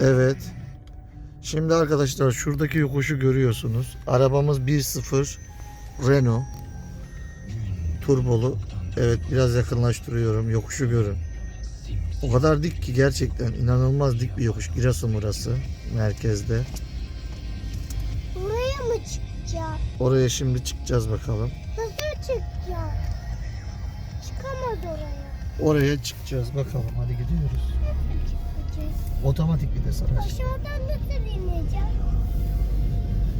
Evet. Şimdi arkadaşlar şuradaki yokuşu görüyorsunuz. Arabamız 1.0 Renault. Turbolu. Evet biraz yakınlaştırıyorum. Yokuşu görün. O kadar dik ki gerçekten inanılmaz dik bir yokuş. Giresun burası merkezde. Buraya mı çıkacağız? Oraya şimdi çıkacağız bakalım. Nasıl çıkacağız? Çıkamaz oraya. Oraya çıkacağız bakalım. Hadi gidiyoruz. Otomatik bir de araç. Aşağıdan nasıl ineceğim?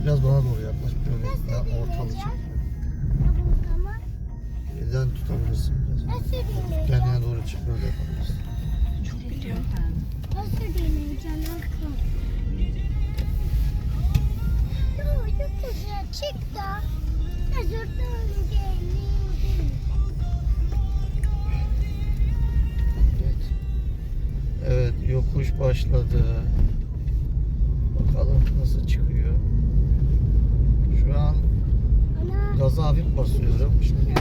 Biraz bana doğru yaklaş. Böyle Nasıl daha ortalı çek. Elden tutabilirsin biraz. Nasıl ineceğim? Kendine doğru çık böyle yapabilirsin. Nasıl ineceğim? Nasıl? Yok yok güzel. Çık da. Döneceğim? Evet yokuş başladı. Bakalım nasıl çıkıyor. Şu an gaza hafif basıyorum. Şimdi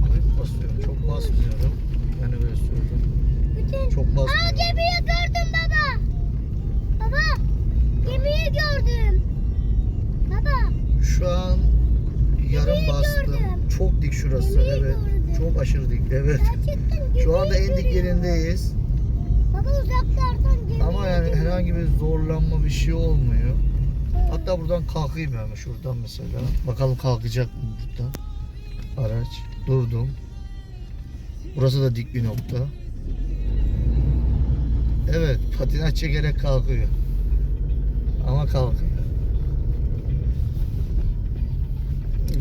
hafif basıyorum. Çok basmıyorum. Yani öyle söyleyeyim. Bütün... Çok Aa basmıyorum. gemiyi gördüm baba. Baba. Gemiyi gördüm. Baba. Şu an yarım bastım. gördüm. Çok dik şurası. Gemiyi Evet. gördüm. Çok aşırı dik. Evet. Şu anda en dik yerindeyiz. Baba uzaklardan gemiyi Ama yani herhangi bir zorlanma bir şey olmuyor. Hatta buradan kalkayım yani şuradan mesela. Bakalım kalkacak mı buradan araç. Durdum. Burası da dik bir nokta. Evet patinaj çekerek kalkıyor. Ama kalkıyor.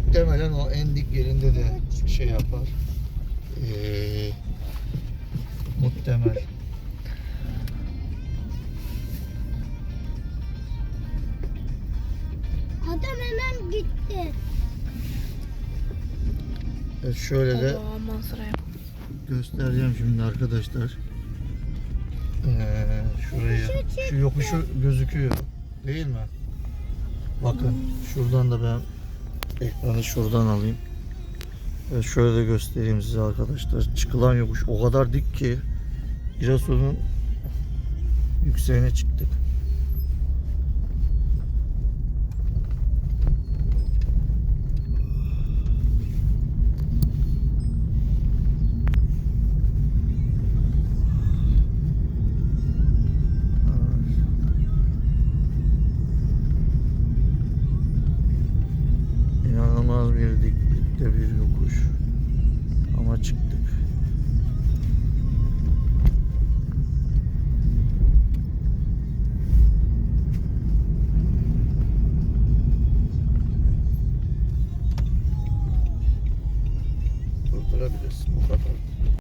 Muhtemelen o en dik yerinde de şey yapar. Ee, muhtemel. Hemen gitti. Evet, şöyle de göstereceğim şimdi arkadaşlar. Ee, şurayı, şu yokuşu gözüküyor. Değil mi? Bakın şuradan da ben ekranı şuradan alayım. Evet, şöyle de göstereyim size arkadaşlar. Çıkılan yokuş o kadar dik ki Giresun'un yükseğine çıktık. Diklikte bir yokuş. Ama çıktık.